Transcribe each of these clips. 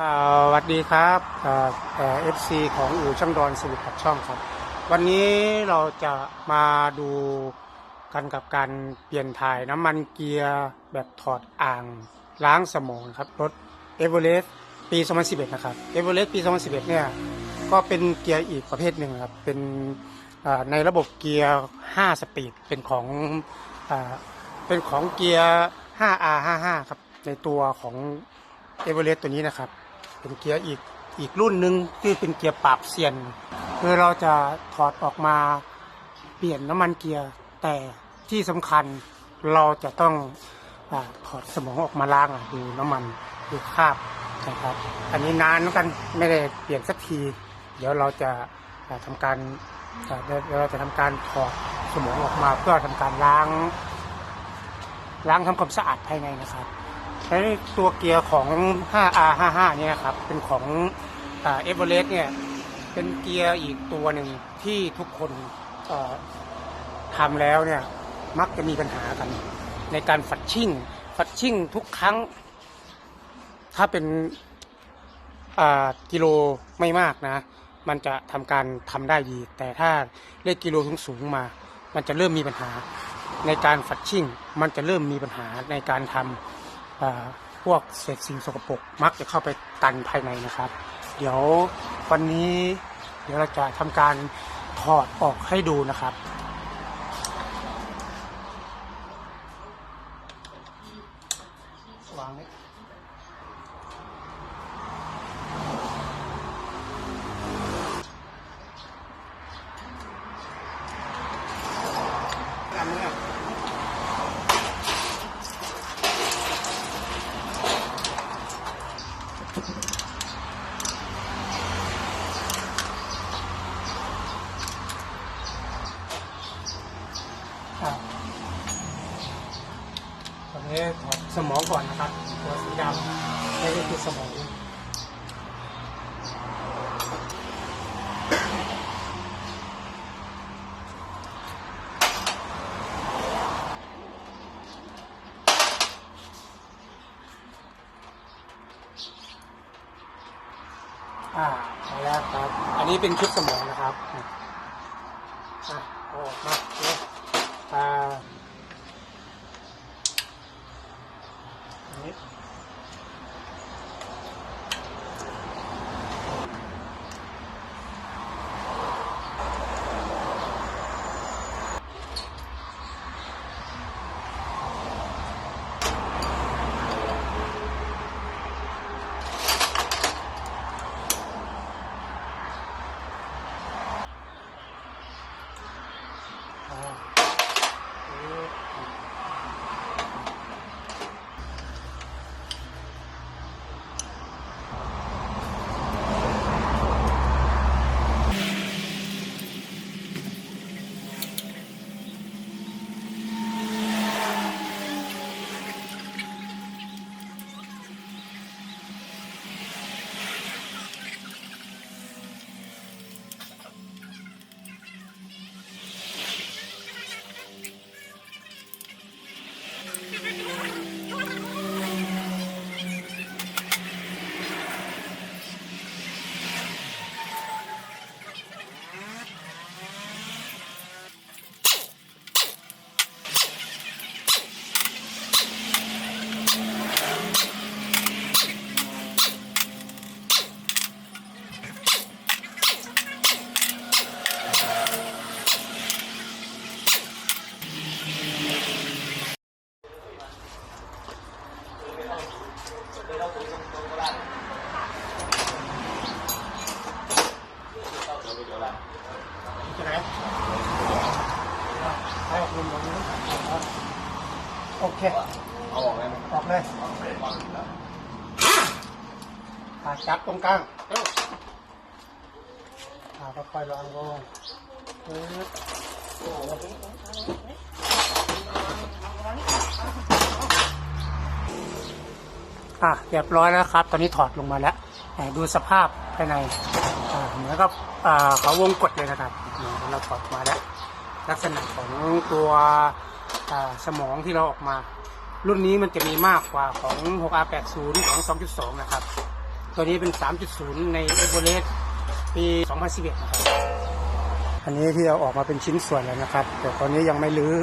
สวัสดีครับเอฟซีของอู่ช่างดอนสวิตปักช่องครับ วันนี้เราจะมาดูกันกับการเปลี่ยนถ่ายน้ำมันเกียร์แบบถอดอ่างล้างสมองครับ รถเอเวอเรสต์ปี 2011 นะครับเอเวอเรสต์ปี 2011 เนี่ย ก็เป็นเกียร์อีกประเภทหนึ่งครับ เป็นในระบบเกียร์ 5 สปีด เป็นของอเป็นของเกียร์ 5R55 ครับ ในตัวของเอเวอเรสต์ตัวนี้นะครับ เป็นเกียร์อีกอีกรุ่นหนึ่งที่เป็นเกียร์ปราบเซียนคือเราจะถอดออกมาเปลี่ยนน้ำมันเกียร์แต่ที่สำคัญเราจะต้องอถอดสมองออกมาล้างดูน้ำมันดูคราบนะครับ อันนี้นานกันไม่ได้เปลี่ยนสักที เดี๋ยวเราจะทำการเดี๋ยวเดี๋ยวเราจะทำการถอดสมองออกมาเพื่อทำการล้าง ล้างทำความสะอาดภายในนะครับ ใช้ตัวเกียร์ของ 5R55 เนี่ยครับ เป็นของเอเวอเรสต์เนี่ย เป็นเกียร์อีกตัวหนึ่งที่ทุกคนทำแล้วเนี่ย มักจะมีปัญหากัน ในการฝัดชิ่งฝัดชิ่งทุกครั้ง ถ้าเป็นกิโลไม่มากนะ มันจะทำการทำได้ดี แต่ถ้าเลขกิโลสูงๆมา มันจะเริ่มมีปัญหา ในการฝัดชิ่ง มันจะเริ่มมีปัญหาในการทำอ่า พวกเศษสิ่งสกปรกมักจะเข้าไปตันภายในนะครับ เดี๋ยววันนี้เดี๋ยวเราจะทำการถอดออกให้ดูนะครับ นนี้ถอดสมองก่อนนะครับตัวสีดำนี่ก็คือสมองอ่าเอาแล้วครับ อันนี้เป็นชุดสมองนะครับอะอะเอาออกมาเนี่ยอ่า อันนี้อ่าอันนี้จะไหนให้ออกมุมตรงนี้ โอเค เอาออกได้ไหมออกเลยอ่าจับตรงกลางเอ้าอ่าค่อยๆลองลงปึ๊บอะเรียบร้อยแล้วครับ ตอนนี้ถอดลงมาแล้วไหนดูสภาพภายในอ่าเหมือนกับอ่าเขาวงกดเลยนะครับเนี่ยเราถอดมาแล้ว ลักษณะของตัวอ่า สมองที่เราออกมา รุ่นนี้มันจะมีมากกว่าของ 6R80 ของ 2.2 นะครับ ตัวนี้เป็น 3.0 ในเอเวอเรสต์ปี 2011 นะครับ อันนี้ที่เอาออกมาเป็นชิ้นส่วนแล้วนะครับ แต่ตอนนี้ยังไม่รื้อ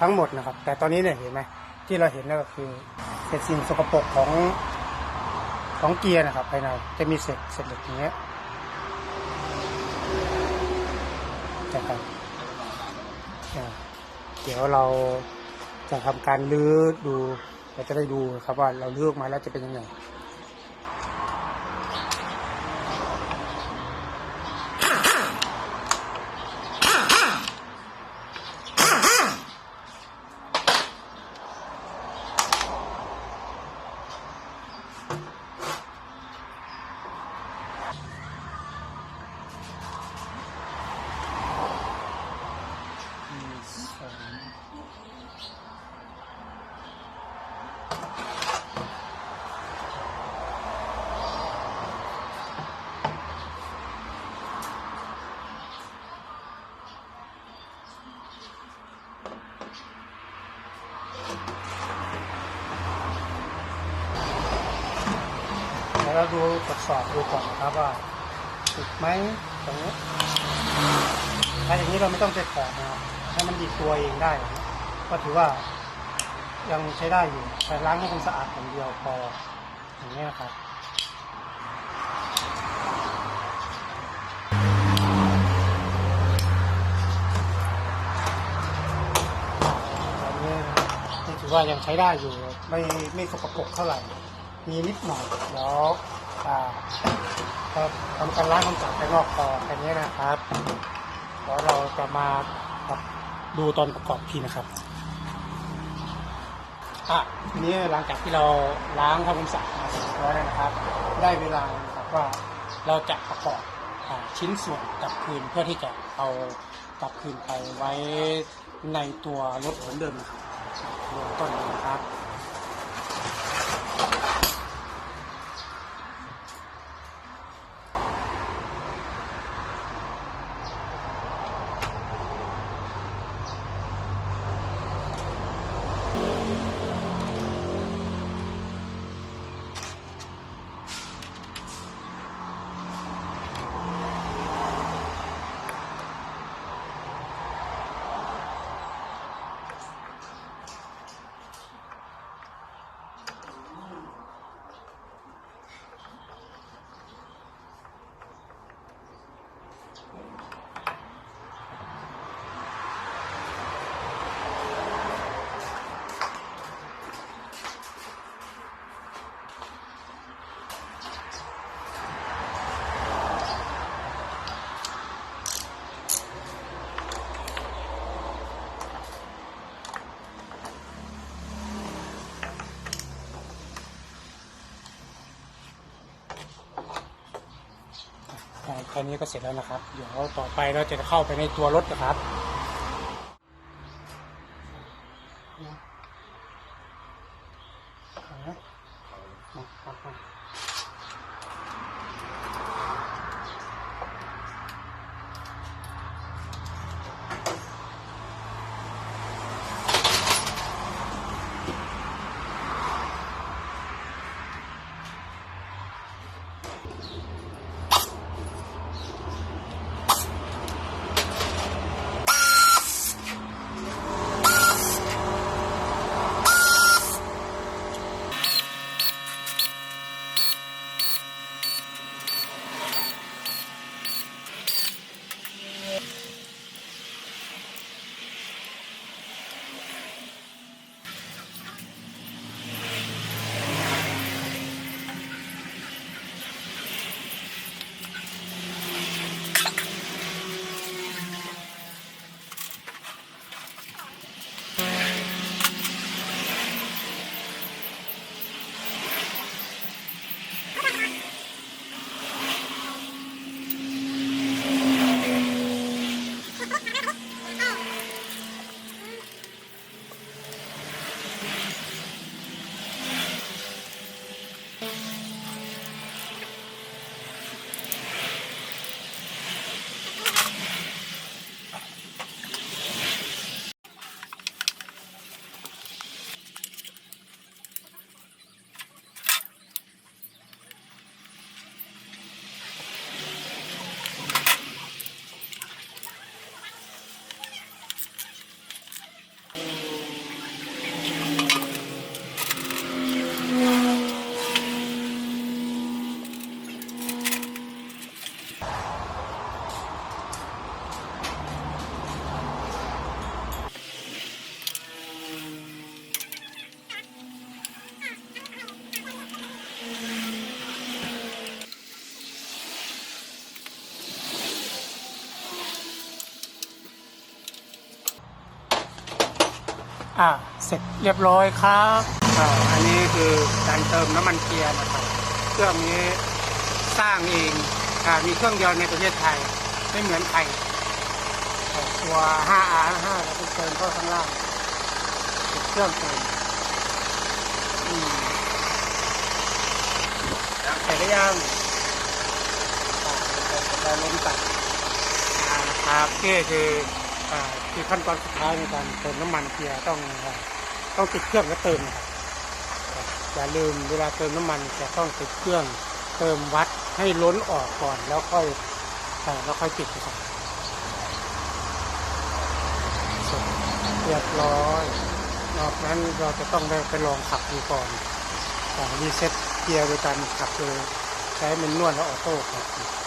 ทั้งหมดนะครับ แต่ตอนนี้เนี่ยเห็นไหมที่เราเห็นนั่นก็คือเศษสิ่งสกปรกของของเกียร์นะครับภายในจะมีเศษเศษเหล็กอย่างเงี้ยนะครับอ่ เดี๋ยวเราจะทำการลื้อดูเราจะได้ดูครับว่าเราเลือกมาแล้วจะเป็นยังไง แล้วเราดูตรวจสอบดูก่อนครับว่าติดไหมตรงนี้ถ้าอย่างนี้เราไม่ต้องไปถอดนะครับให้มันดีตัวเองได้ ก็ถือว่ายังใช้ได้อยู่แต่ล้างให้มันสะอาดอย่างเดียวพออย่างนี้ยครับอันนี้นะถือว่ายังใช้ได้อยู่ ไม่ไม่สกปรกเท่าไหร่ มีนิดหน่อยเดี๋ยวทำการล้างความสะอาดภายนอกพอแค่นี้นะครับเดี๋ยวเราจะมาดูตอนประกอบทีนะครับอะทีนี้หลังจากที่เราล้างทำความสะอาดมาเสร็จแล้วนะครับ ได้เวลานะครับว่าเราจะประกอบอชิ้นส่วนกลับคืนเพื่อที่จะเอากลับคืนไปไว้ในตัวรถเหมือนเดิมนะครับเริ่มต้นนะครับ อ่าแค่นี้ก็เสร็จแล้วนะครับ เดี๋ยวต่อไปเราจะเข้าไปในตัวรถนะครับ อ่าเสร็จเรียบร้อยครับอ่าอันนี้คือการเติมน้ำมันเกียร์นะครับ เครื่องนี้สร้างเองอ่ามีเครื่องเดียวในประเทศไทย ไม่เหมือนใครอ่าตัว 5R 5เราไปเติมเข้าข้างล่างเครื่องเติมอืมใส่ได้ยังอ่าจะล้มตัดอ่านะครับนี่คือ คือขั้นตอนสุดท้ายในการเติมน้ำมันเกียร์ต้องต้องติดเครื่องแล้วเติมครับอย่าลืมเวลาเติมน้ำมันจะต้องติดเครื่องเติมวัดให้ล้นออกก่อนแล้วค่อยแล้วค่อยปิดนะครับเสร็จเรียบร้อยนอกนั้นเราจะต้องได้ไปลองขับดูก่อนรีเซ็ตเกียร์โดยการขับโดยใช้เมนนวลและออโต้ครับ